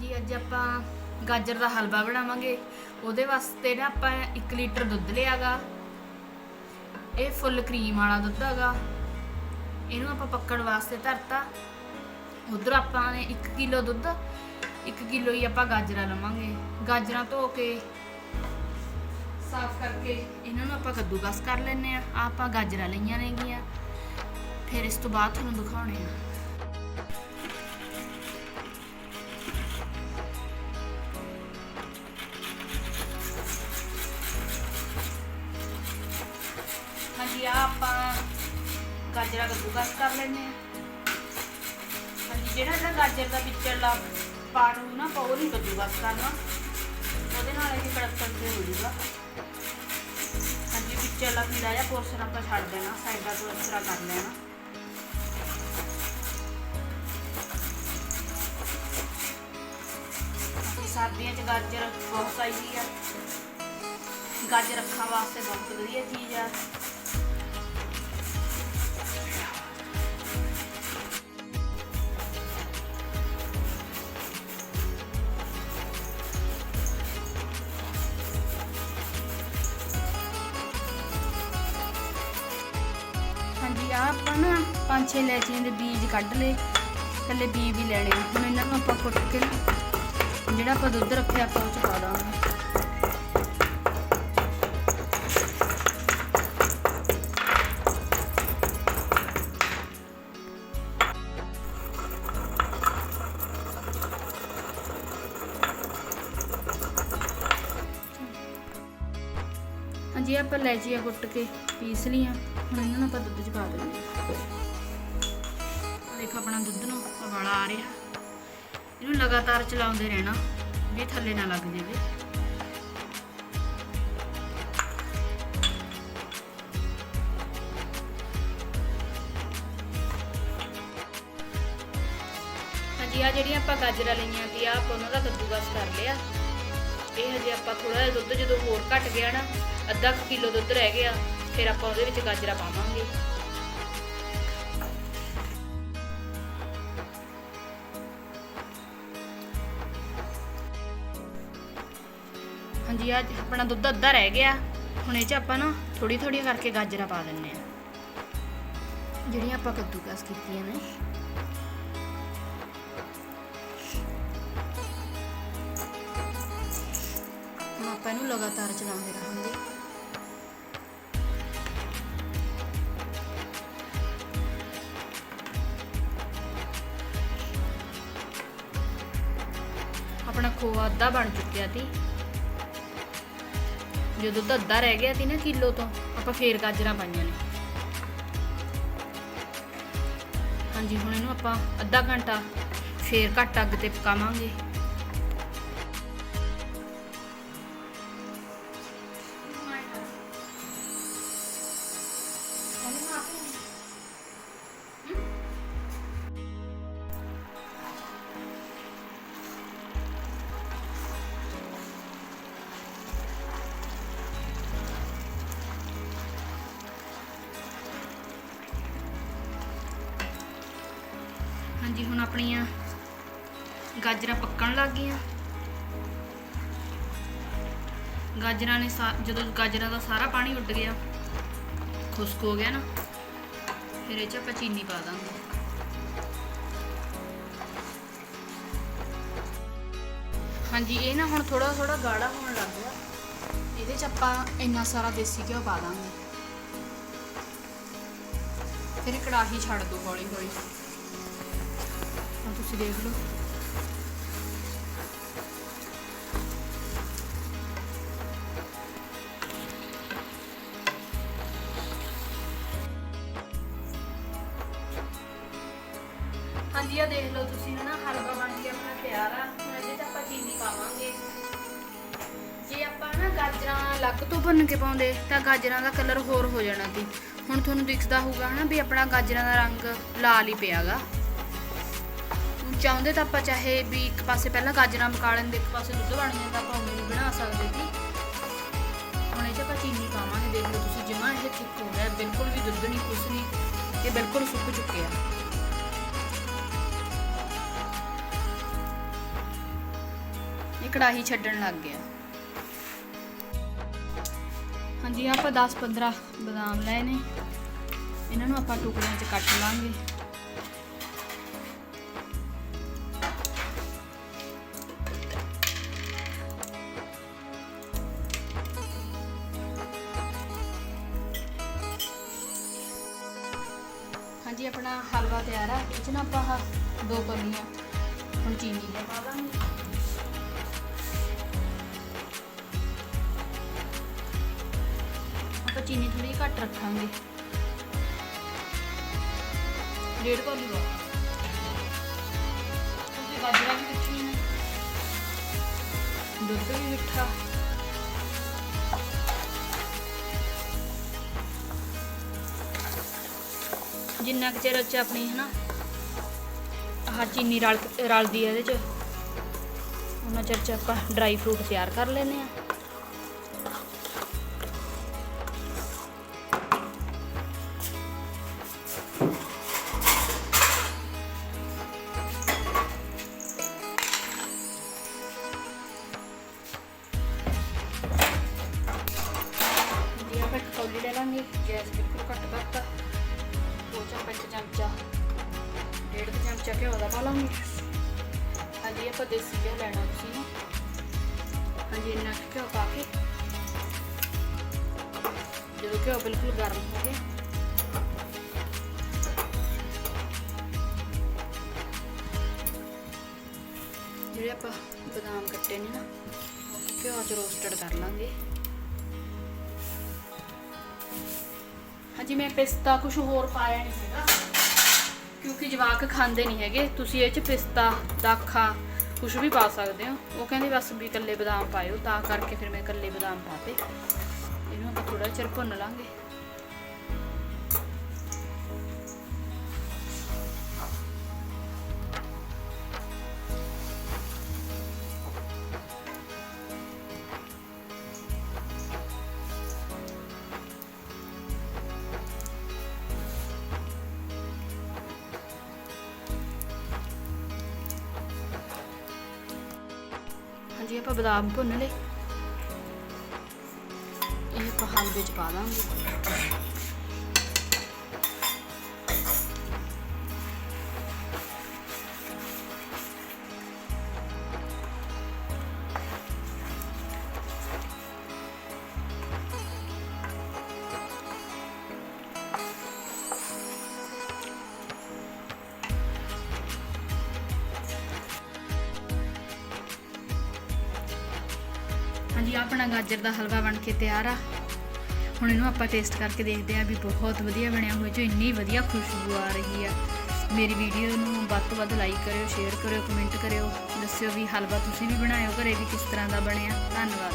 ਜੀ ਅੱਜ ਆਪਾਂ ਗਾਜਰ ਦਾ ਹਲਵਾ ਬਣਾਵਾਂਗੇ। ਉਹਦੇ ਵਾਸਤੇ ਨਾ ਆਪਾਂ 1 ਲੀਟਰ ਦੁੱਧ ਲਿਆਗਾ। ਇਹ ਫੁੱਲ ਕਰੀਮ ਵਾਲਾ ਦੁੱਧ ਹੈਗਾ। ਇਹਨੂੰ ਆਪਾਂ ਪੱਕਣ ਵਾਸਤੇ ਧਰਤਾ। ਉਧਰ ਆਪਾਂ ਨੇ 1 ਕਿਲੋ ਦੁੱਧ 1 ਕਿਲੋ ਹੀ ਆਪਾਂ ਗਾਜਰਾਂ ਲਵਾਂਗੇ। ਗਾਜਰਾਂ ਧੋ ਕੇ ਸਾਫ਼ ਕਰਕੇ ਇਹਨਾਂ ਨੂੰ ਆਪਾਂ ਕੱਦੂਕਸ ਕਰ ਲੈਣੇ ਆ ਆਪਾਂ ਗਾਜਰਾਂ ਲਈਆਂ ਨੇਗੀਆਂ। ਫਿਰ ਇਸ ਤੋਂ ਬਾਅਦ ਤੁਹਾਨੂੰ ਦਿਖਾਉਣੇ ਆ ਹਾਂਜੀ ਆ ਆਪਾਂ ਗਾਜਰਾਂ ਕੱਦੂਕਸ ਕਰ ਲੈਣੇ ਆ ਹਾਂਜੀ, ਜਿਹੜਾ ਇਹਦਾ ਗਾਜਰ ਦਾ ਵਿਚਲਾ ਪਾਰਟ ਨੂੰ ਨਾ ਉਹ ਨਹੀਂ ਕੱਦੂਕਸ ਕਰਨਾ ਉਹਦੇ ਨਾਲ ਇਹ ਕੜਕਣ ਤੇ ਹੋ ਜਾਊਗਾ। ਹਾਂਜੀ ਵਿਚਲਾ ਕੀੜਾ ਜਾਂ ਪੋਰਸ਼ਨ ਆਪਾਂ ਛੱਡ ਦੇਣਾ ਸਾਈਡਾਂ ਤੋਂ ਇਸ ਤਰ੍ਹਾਂ ਕਰ ਲੈਣਾ। ਸਰਦੀਆਂ 'ਚ ਗਾਜਰ ਬਹੁਤ ਆਈ ਆ। ਗਾਜਰ ਅੱਖਾਂ ਵਾਸਤੇ ਬਹੁਤ ਵਧੀਆ ਚੀਜ਼ ਆ। ਹਾਂਜੀ ਆਪਾਂ ਨਾ ਪੰਜ ਛੇ ਲੈਚੀਆਂ ਦੇ ਬੀਜ ਕੱਢ ਲਏ, ਥੱਲੇ ਬੀਜ ਵੀ ਲੈਣੇ ਆ। ਹੁਣ ਇਹਨਾਂ ਨੂੰ ਆਪਾਂ ਕੁੱਟ ਕੇ ਨਾ ਜਿਹੜਾ ਆਪਾਂ ਦੁੱਧ ਰੱਖਿਆ ਆਪਾਂ ਉਹ ਚ ਪਾ ਦਾਂਗੇ ਹਾਂਜੀ ਇਹ ਆਪਾਂ ਲੈਚੀਆਂ ਕੁੱਟ ਕੇ, ਪੀਸ ਲਈਆਂ। ਹੁਣ ਇਹਨਾਂ ਨੂੰ ਆਪਾਂ ਦੁੱਧ 'ਚ ਪਾ ਦਿੰਦੇ ਦੇਖੋ ਆਪਣਾ ਦੁੱਧ ਨੂੰ ਉਬਾਲਾ ਆ ਰਿਹਾ। ਇਹਨੂੰ ਲਗਾਤਾਰ ਚਲਾਉਂਦੇ ਰਹਿਣਾ, ਵੀ ਥੱਲੇ ਨਾ ਲੱਗ ਜਾਵੇ। ਹਾਂਜੀ ਆ ਜਿਹੜੀਆਂ ਆਪਾਂ ਗਾਜਰਾਂ ਲਈਆਂ ਸੀ ਆ ਆਪਾਂ ਉਹਨਾਂ ਦਾ ਕੱਦੂਕਸ ਕਰ ਲਿਆ। ਇਹ ਹਜੇ ਆਪਾਂ ਥੋੜਾ ਜਿਹਾ ਦੁੱਧ ਜਦੋਂ ਹੋਰ ਘਟ ਗਿਆ ਨਾ, ਅੱਧਾ ਕਿਲੋ ਦੁੱਧ ਰਹਿ ਗਿਆ, ਫਿਰ ਆਪਾਂ ਉਹਦੇ ਵਿੱਚ ਗਾਜਰਾਂ ਪਾਵਾਂਗੇ। ਹਾਂਜੀ, ਅੱਜ ਆਪਣਾ ਦੁੱਧ ਅੱਧਾ ਰਹਿ ਗਿਆ। ਹੁਣ ਇਹ ਚ ਆਪਾਂ ਨਾ ਥੋੜੀ ਥੋੜੀ ਕਰਕੇ ਗਾਜਰਾਂ ਪਾ ਦਿੰਨੇ ਆ ਜਿਹੜੀਆਂ ਆਪਾਂ ਕੱਦੂਕਸ ਕੀਤੀਆਂ ਨੇ। ਆਪਾਂ ਇਹਨੂੰ ਲਗਾਤਾਰ ਚਲਾਉਂਦੇ ਰਹਾਂਗੇ। ਆਪਣਾ ਖੋਆ ਅੱਧਾ ਬਣ ਚੁੱਕਿਆ ਸੀ। ਜਦੋਂ ਦੁੱਧ ਅੱਧਾ ਰਹਿ ਗਿਆ ਸੀ ਨਾ ਕਿਲੋ ਤੋਂ, ਆਪਾਂ ਫੇਰ ਗਾਜਰਾਂ ਪਾਈਆਂ ਨੇ। ਹਾਂਜੀ, ਹੁਣ ਇਹਨੂੰ ਆਪਾਂ ਅੱਧਾ ਘੰਟਾ ਫੇਰ ਘੱਟ ਅੱਗ ਤੇ ਪਕਾਵਾਂਗੇ। ਹਾਂਜੀ, ਹੁਣ ਆਪਣੀਆਂ ਗਾਜਰਾਂ ਪੱਕਣ ਲੱਗ ਗਈਆਂ। ਗਾਜਰਾਂ ਨੇ ਜਦੋਂ ਗਾਜਰਾਂ ਦਾ ਸਾਰਾ ਪਾਣੀ ਉੱਡ ਗਿਆ, ਖੁਸ਼ਕ ਹੋ ਗਿਆ ਨਾ, ਫਿਰ ਇਹ ਚ ਆਪਾਂ ਚੀਨੀ ਪਾ ਦਾਂਗੇ। ਹਾਂਜੀ, ਇਹ ਨਾ ਹੁਣ ਥੋੜਾ ਥੋੜਾ ਗਾੜਾ ਹੋਣ ਲੱਗ ਗਿਆ। ਇਹਦੇ ਚ ਆਪਾਂ ਇੰਨਾ ਸਾਰਾ ਦੇਸੀ ਘਿਓ ਪਾ ਦਾਂਗੇ। ਫਿਰ ਕੜਾਹੀ ਛੱਡ ਦੋ ਹੌਲੀ ਹੌਲੀ। ਤੁਸੀਂ ਦੇਖ ਲਓ। ਹਾਂਜੀ ਆ ਦੇਖ ਲਓ ਤੁਸੀਂ ਹਨਾ, ਹਲਵਾ ਬਣ ਗਿਆ ਆਪਣਾ ਤਿਆਰ ਆ। ਹੁਣ ਇਹਦੇ ਚ ਆਪਾਂ ਚੀਨੀ ਪਾਵਾਂਗੇ। ਜੇ ਆਪਾਂ ਨਾ ਗਾਜਰਾਂ ਅਲੱਗ ਤੋਂ ਭੁੰਨ ਕੇ ਪਾਉਂਦੇ, ਤਾਂ ਗਾਜਰਾਂ ਦਾ ਕਲਰ ਹੋਰ ਹੋ ਜਾਣਾ ਸੀ। ਹੁਣ ਤੁਹਾਨੂੰ ਦਿਖਦਾ ਹੋਊਗਾ ਹਨਾ ਵੀ ਆਪਣਾ ਗਾਜਰਾਂ ਦਾ ਰੰਗ ਲਾਲ ਹੀ ਪਿਆਗਾ ਚਾਹੁੰਦੇ ਤਾਂ ਆਪਾਂ ਚਾਹੇ ਵੀ ਇੱਕ ਪਾਸੇ ਪਹਿਲਾਂ ਗਾਜਰਾਂ ਪਕਾ ਲੈਂਦੇ ਇੱਕ ਪਾਸੇ ਦੁੱਧ ਬਣ ਜਾਂਦਾ ਆਪਾਂ ਉਵੇਂ ਵੀ ਬਣਾ ਸਕਦੇ ਸੀ। ਹੁਣ ਇਹ 'ਚ ਆਪਾਂ ਚੀਨੀ ਪਾਵਾਂਗੇ, ਦੇਖ ਲਓ ਤੁਸੀਂ ਜਿਵੇਂ ਇਹ ਥਿੱਕ ਹੋ ਗਿਆ, ਬਿਲਕੁਲ ਵੀ ਦੁੱਧ ਨਹੀਂ, ਕੁਛ ਨਹੀਂ, ਇਹ ਬਿਲਕੁਲ ਸੁੱਕ ਚੁੱਕਿਆ ਇਹ ਕੜਾਹੀ ਛੱਡਣ ਲੱਗ ਗਿਆ ਹਾਂਜੀ ਆਪਾਂ 10-15 ਬਦਾਮ ਲਏ ਨੇ। ਇਹਨਾਂ ਨੂੰ ਆਪਾਂ ਟੁਕੜਿਆਂ 'ਚ ਕੱਟ ਲਾਂਗੇ। ਆਪਣਾ ਹਲਵਾ ਤਿਆਰ ਆ, ਇਹ 'ਚ ਨਾ ਆਪਾਂ ਆਹ ਦੋ ਕੌਲੀਆਂ ਹੁਣ ਚੀਨੀ ਦੀਆਂ ਪਾ ਦਾਂਗੇ ਆਪਾਂ ਚੀਨੀ ਥੋੜੀ ਘੱਟ ਰੱਖਾਂਗੇ। ਡੇਢ ਕੌਲੀ ਵਾ ਕਿਉਂਕਿ ਗਾਜਰਾਂ ਵੀ ਮਿੱਠੀਆਂ ਨੇ। ਦੁੱਧ ਵੀ ਮਿੱਠਾ। ਜਿੰਨਾ ਕੁ ਚਿਰ ਚ ਆਪਣੀ ਹੈ ਨਾ ਆਹ ਚੀਨੀ ਰਲ, ਰਲਦੀ ਹੈ ਇਹਦੇ ਚ, ਉਹਨਾਂ ਚਿਰ ਚ ਆਪਾਂ ਡਰਾਈ ਫਰੂਟ ਤਿਆਰ ਕਰ ਲੈਨੇ ਆ। ਡੇਢ ਘਿਓ ਦਾ ਪਾ ਲਾਂਗੇ। ਹਾਂਜੀ, ਆਪਾਂ ਦੇਸੀ ਘਿਓ ਲੈਣਾ ਤੁਸੀਂ। ਹਾਂਜੀ, ਇੰਨਾ ਘਿਓ ਪਾ ਕੇ। ਜਦੋਂ ਘਿਓ ਬਿਲਕੁਲ ਗਰਮ ਹੋ ਗਿਆ ਜਿਹੜੇ ਆਪਾਂ ਬਦਾਮ ਕੱਟੇ ਨੇ ਨਾ, ਘਿਓ ਚ ਰੋਸਟਡ ਕਰ ਲਾਂਗੇ। ਹਾਂਜੀ, ਮੈਂ ਪਿਸਤਾ ਕੁਝ ਹੋਰ ਪਾਇਆ ਨਹੀਂ ਸੀਗਾ। ਕਿਉਂਕਿ ਜਵਾਕ ਖਾਂਦੇ ਨਹੀਂ ਹੈਗੇ, ਤੁਸੀਂ ਇਹ ਚ ਪਿਸਤਾ, ਦਾਖਾ ਕੁਝ ਵੀ ਪਾ ਸਕਦੇ ਹੋ। ਉਹ ਕਹਿੰਦੇ ਬਸ ਵੀ ਇਕੱਲੇ ਬਦਾਮ ਪਾਇਓ, ਤਾਂ ਕਰਕੇ ਫਿਰ ਮੈਂ ਇਕੱਲੇ ਬਦਾਮ ਪਾਤੇ। ਇਹਨੂੰ ਆਪਾਂ ਥੋੜਾ ਚਿਰ ਭੁੰਨ ਲਾਂਗੇ। ਹਾਂਜੀ ਆਪਾਂ ਬਦਾਮ ਭੁੰਨ ਲਏ। ਇਹ ਆਪਾਂ ਹਲਵੇ ਚ ਪਾ ਦਾਂਗੇ। ਆਪਣਾ ਗਾਜਰ ਦਾ ਹਲਵਾ ਬਣ ਕੇ ਤਿਆਰ ਆ। ਹੁਣ ਇਹਨੂੰ ਆਪਾਂ ਟੇਸਟ ਕਰਕੇ ਦੇਖਦੇ ਆ ਵੀ ਬਹੁਤ ਵਧੀਆ ਬਣਿਆ ਹੋਇਆ, ਜੋ ਇੰਨੀ ਵਧੀਆ ਖੁਸ਼ਬੂ ਆ ਰਹੀ ਆ। ਮੇਰੀ ਵੀਡੀਓ ਨੂੰ ਵੱਧ ਤੋਂ ਵੱਧ ਲਾਈਕ ਕਰਿਓ ਸ਼ੇਅਰ ਕਰਿਓ ਕਮੈਂਟ ਕਰਿਓ। ਦੱਸਿਓ ਵੀ ਹਲਵਾ ਤੁਸੀਂ ਵੀ ਬਣਾਇਓ, ਘਰੇ ਵੀ ਕਿਸ ਤਰ੍ਹਾਂ ਦਾ ਬਣਿਆ। ਧੰਨਵਾਦ।